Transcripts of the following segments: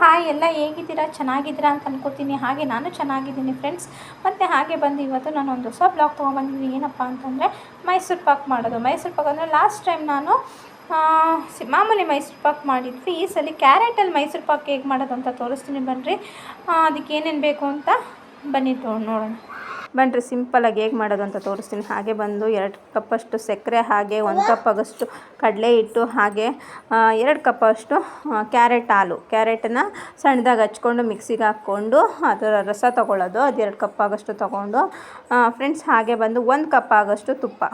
Hi, ಎಲ್ಲ ಹೇಗಿದ್ದೀರಾ? ಚೆನ್ನಾಗಿದ್ದೀರಾ ಅಂತ ಅಂದ್ಕೋತೀನಿ ಹಾಗೆ ನಾನು ಚೆನ್ನಾಗಿದ್ದೀನಿ ಫ್ರೆಂಡ್ಸ್ ಮತ್ತು ಹಾಗೆ ಬಂದು ಇವತ್ತು ನಾನು ಒಂದು ಹೊಸ ಬ್ಲಾಗ್ ತೊಗೊಂಬಂದಿದ್ದೀನಿ ಏನಪ್ಪ ಅಂತಂದರೆ ಮೈಸೂರು ಪಾಕ್ ಮಾಡೋದು. ಮೈಸೂರು ಪಾಕ್ ಅಂದರೆ ಲಾಸ್ಟ್ ಟೈಮ್ ನಾನು ಮಾಮೂಲಿ ಮೈಸೂರು ಪಾಕ್ ಮಾಡಿದ್ವಿ. ಈ ಸಲ ಕ್ಯಾರೆಟಲ್ಲಿ ಮೈಸೂರು ಪಾಕ್ ಹೇಗೆ ಮಾಡೋದು ಅಂತ ತೋರಿಸ್ತೀನಿ. ಬನ್ನಿರಿ ಅದಕ್ಕೆ ಏನೇನು ಬೇಕು ಅಂತ ಬನ್ನಿ ತೋ ನೋಡೋಣ. ಬನ್ನಿರಿ ಸಿಂಪಲಾಗಿ ಹೇಗೆ ಮಾಡೋದು ಅಂತ ತೋರಿಸ್ತೀನಿ. ಹಾಗೆ ಬಂದು ಎರಡು ಕಪ್ಪಷ್ಟು ಸಕ್ಕರೆ, ಹಾಗೆ ಒಂದು ಕಪ್ ಆಗಷ್ಟು ಕಡಲೆ ಹಿಟ್ಟು, ಹಾಗೆ ಎರಡು ಕಪ್ಪಷ್ಟು ಕ್ಯಾರೆಟ್ ಹಾಲು. ಕ್ಯಾರೆಟನ್ನ ಸಣ್ಣದಾಗಿ ಹಚ್ಕೊಂಡು ಮಿಕ್ಸಿಗೆ ಹಾಕ್ಕೊಂಡು ಅದರ ರಸ ತೊಗೊಳ್ಳೋದು. ಅದು ಎರಡು ಕಪ್ ಆಗೋಷ್ಟು ತೊಗೊಂಡು ಫ್ರೆಂಡ್ಸ್ ಹಾಗೆ ಬಂದು ಒಂದು ಕಪ್ ಆಗೋಷ್ಟು ತುಪ್ಪ.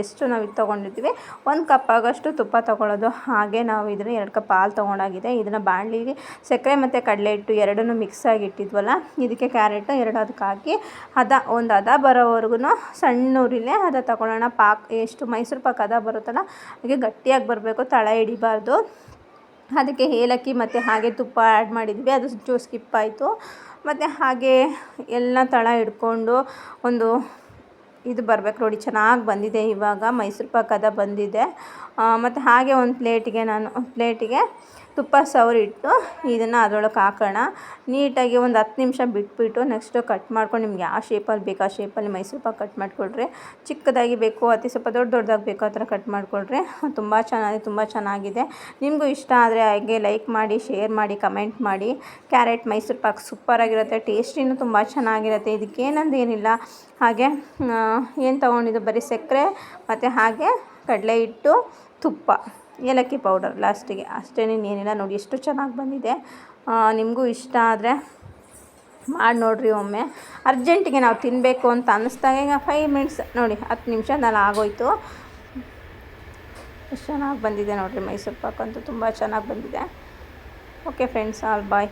ಎಷ್ಟು ನಾವು ಇದು ತೊಗೊಂಡಿದ್ದೀವಿ ಒಂದು ಕಪ್ ಆಗೋಷ್ಟು ತುಪ್ಪ ತೊಗೊಳ್ಳೋದು ಹಾಗೆ ನಾವು ಇದನ್ನು ಎರಡು ಕಪ್ ಹಾಲು ತೊಗೊಂಡಾಗಿದೆ. ಇದನ್ನು ಬಾಣಲಿಗೆ ಸಕ್ಕರೆ ಮತ್ತು ಕಡಲೆ ಹಿಟ್ಟು ಎರಡನ್ನೂ ಮಿಕ್ಸ್ ಆಗಿ ಇಟ್ಟಿದ್ವಲ್ಲ, ಇದಕ್ಕೆ ಕ್ಯಾರೆಟು ಎರಡು ಅದಕ್ಕೆ ಹಾಕಿ ಹದ ಒಂದು ಹದ ಬರೋವರೆಗೂ ಸಣ್ಣ ಉರಿಲೇ ಹದ ತಗೊಳ್ಳೋಣ ಪಾಕ್, ಎಷ್ಟು ಮೈಸೂರು ಪಾಕ್ ಹದ ಬರುತ್ತಲ್ಲ, ಹಾಗೆ ಗಟ್ಟಿಯಾಗಿ ಬರಬೇಕು, ತಳ ಹಿಡಿಬಾರ್ದು. ಅದಕ್ಕೆ ಏಲಕ್ಕಿ ಮತ್ತು ಹಾಗೆ ತುಪ್ಪ ಆ್ಯಡ್ ಮಾಡಿದ್ವಿ. ಅದು ಚೂ ಸ್ಕಿಪ್ ಆಯಿತು. ಮತ್ತು ಹಾಗೆ ಎಲ್ಲ ತಳ ಹಿಡ್ಕೊಂಡು ಒಂದು ಇದು ಬರ್ಬೇಕು ನೋಡಿ, ಚೆನ್ನಾಗಿ ಬಂದಿದೆ. ಇವಾಗ ಮೈಸೂರು ಪಾಕ್ ಅದ ಬಂದಿದೆ ಮತ್ತು ಹಾಗೆ ಒಂದು ಪ್ಲೇಟಿಗೆ ನಾನು ಪ್ಲೇಟಿಗೆ ತುಪ್ಪ ಸವರಿಟ್ಟು ಇದನ್ನು ಅದರೊಳಗೆ ಹಾಕೋಣ. ನೀಟಾಗಿ ಒಂದು ಹತ್ತು ನಿಮಿಷ ಬಿಟ್ಬಿಟ್ಟು ನೆಕ್ಸ್ಟು ಕಟ್ ಮಾಡ್ಕೊಂಡು ನಿಮ್ಗೆ ಯಾವ ಶೇಪಲ್ಲಿ ಬೇಕು ಆ ಶೇಪಲ್ಲಿ ಮೈಸೂರು ಪಾಕ್ ಕಟ್ ಮಾಡಿಕೊಡ್ರಿ ಚಿಕ್ಕದಾಗಿ ಬೇಕು, ಅತಿ ಸ್ವಲ್ಪ ದೊಡ್ಡ ದೊಡ್ಡದಾಗಿ ಬೇಕು ಆ ಥರ ಕಟ್ ಮಾಡಿಕೊಡ್ರಿ ತುಂಬ ಚೆನ್ನಾಗಿ, ತುಂಬ ಚೆನ್ನಾಗಿದೆ. ನಿಮಗೂ ಇಷ್ಟ ಆದರೆ ಹಾಗೆ ಲೈಕ್ ಮಾಡಿ ಶೇರ್ ಮಾಡಿ ಕಮೆಂಟ್ ಮಾಡಿ. ಕ್ಯಾರೆಟ್ ಮೈಸೂರು ಪಾಕ್ ಸೂಪರಾಗಿರುತ್ತೆ ಟೇಸ್ಟಿನೂ ತುಂಬ ಚೆನ್ನಾಗಿರುತ್ತೆ. ಇದಕ್ಕೆ ಏನಂದು ಏನಿಲ್ಲ. ಹಾಗೆ ಏನು ತೊಗೊಂಡಿದ್ದು? ಬರೀ ಸಕ್ಕರೆ ಮತ್ತು ಹಾಗೆ ಕಡಲೆ ಹಿಟ್ಟು, ತುಪ್ಪ. ಏಲಕ್ಕಿ ಪೌಡರ್ ಲಾಸ್ಟಿಗೆ ಅಷ್ಟೇ ಏನಿಲ್ಲ ನೋಡಿ ಎಷ್ಟು ಚೆನ್ನಾಗಿ ಬಂದಿದೆ. ನಿಮಗೂ ಇಷ್ಟ ಆದರೆ ಮಾಡಿ ನೋಡಿರಿ ಒಮ್ಮೆ. ಅರ್ಜೆಂಟಿಗೆ ನಾವು ತಿನ್ನಬೇಕು ಅಂತ ಅನ್ನಿಸ್ದಾಗ ಈಗ ಫೈವ್ ಮಿನಿಟ್ಸ್ ನೋಡಿ ಹತ್ತು ನಿಮಿಷದಲ್ಲಿ ಆಗೋಯ್ತು. ಎಷ್ಟು ಚೆನ್ನಾಗಿ ಬಂದಿದೆ ನೋಡಿರಿ ಮೈಸೂರು ಪಾಕ್ ಅಂತೂ ತುಂಬ ಚೆನ್ನಾಗಿ ಬಂದಿದೆ. Okay friends all bye